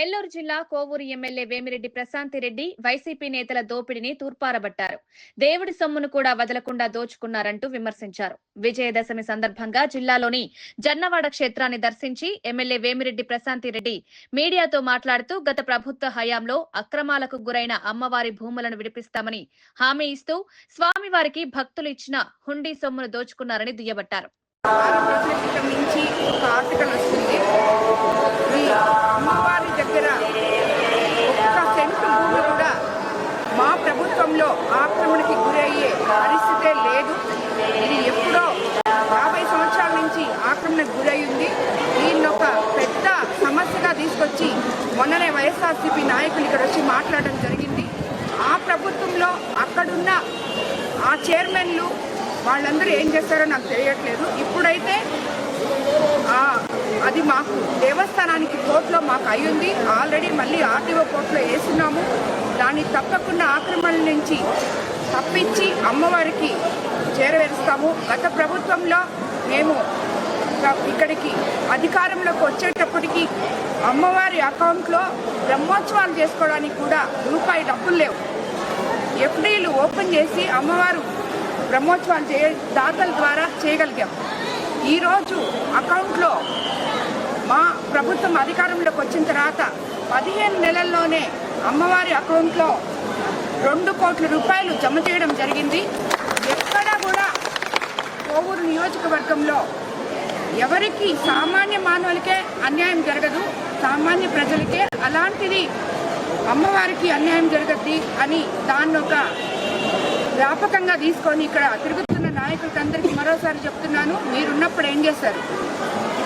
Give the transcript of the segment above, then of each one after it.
నెల్లూరు జిల్లా Kovur MLA Vemireddy Prashanti Reddy YCP నేతల దోపిడిని తూర్పారబట్టారు. దేవుడి సొమ్మును కూడా వదలకుండా దోచుకున్నారంటూ విమర్శించారు. విజయదశమి సందర్భంగా జిల్లాలోని జన్నవాడ క్షేత్రాన్ని దర్శించి ఎమ్మెల్యే వేమిరెడ్డి ప్రశాంతిరెడ్డి మీడియాతో మాట్లాడుతూ గత ప్రభుత్వ హయాంలో అక్రమాలకు గురైన అమ్మవారి భూములను విడిపిస్తామని హామీ ఇస్తూ స్వామివారికి భక్తులు ఇచ్చిన హుండీ సొమ్మును దోచుకున్నారని దుయ్యబట్టారు. ఆరు రోజుల ఒక ఆర్టికల్ ప్రభుత్వంలో ఆక్రమణకి గురయ్యే పరిస్థితే లేదు. ఇది ఎప్పుడో యాభై సంవత్సరాల నుంచి ఆక్రమణకు గురయ్యింది దీన్ని ఒక పెద్ద సమస్యగా తీసుకొచ్చి మొన్ననే వైఎస్ఆర్సీపీ నాయకులు ఇక్కడ వచ్చి మాట్లాడడం జరిగింది. ఆ ప్రభుత్వంలో అక్కడున్న ఆ చైర్మన్లు వాళ్ళందరూ ఏం చేస్తారో నాకు తెలియట్లేదు. ఇప్పుడైతే ఆ, అది మాకు దేవస్థానానికి కోర్టులో మాకు అయ్యింది ఆల్రెడీ మళ్ళీ ఆర్టీఓ కోర్టులో వేస్తున్నాము. దాన్ని తప్పకుండా ఆక్రమణ నుంచి తప్పించి అమ్మవారికి చేరవేరుస్తాము. గత ప్రభుత్వంలో మేము ఇక్కడికి అధికారంలోకి వచ్చేటప్పటికి అమ్మవారి అకౌంట్లో బ్రహ్మోత్సవాలు చేసుకోవడానికి కూడా రూపాయి డబ్బులు లేవు. ఎఫ్డీలు ఓపెన్ చేసి అమ్మవారు బ్రహ్మోత్సవాలు చే దాతల ద్వారా చేయగలిగాం. ఈరోజు అకౌంట్లో మా ప్రభుత్వం అధికారంలోకి వచ్చిన తర్వాత పదిహేను నెలల్లోనే అమ్మవారి అకౌంట్లో రెండు కోట్ల రూపాయలు జమ చేయడం జరిగింది. ఎక్కడా కూడా కోవూరు నియోజకవర్గంలో ఎవరికి సామాన్య మానవులకే అన్యాయం జరగదు సామాన్య ప్రజలకే అలాంటిది అమ్మవారికి అన్యాయం జరగద్ది అని దాన్ని ఒక వ్యాపకంగా తీసుకొని ఇక్కడ తిరుగుతున్న నాయకులకి అందరికీ మరోసారి చెప్తున్నాను. మీరున్నప్పుడు ఏం చేస్తారు?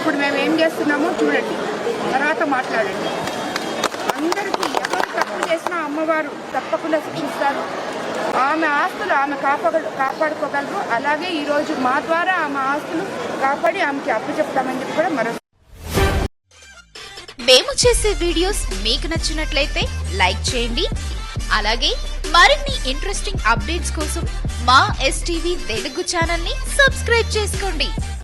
ఇప్పుడు మేము ఏం చేస్తున్నామో చూడండి. తర్వాత మాట్లాడండి. అందరికీ ఎవరు తప్పు చేసినా అమ్మవారు తప్పకుండా శిక్షిస్తారు. ఆమె ఆస్తులు ఆమె కాపాడు కాపాడుకోగలరు. అలాగే ఈరోజు మా ద్వారా ఆమె ఆస్తులు కాపాడి ఆమెకి అప్పచెప్తామని చెప్పి కూడా మరో మేము చేసే వీడియోస్ మీకు నచ్చినట్లయితే లైక్ చేయండి. అలాగే మరిన్ని ఇంట్రెస్టింగ్ అప్డేట్స్ కోసం మా ఎస్టీవీ తెలుగు ఛానల్ని సబ్స్క్రైబ్ చేసుకోండి.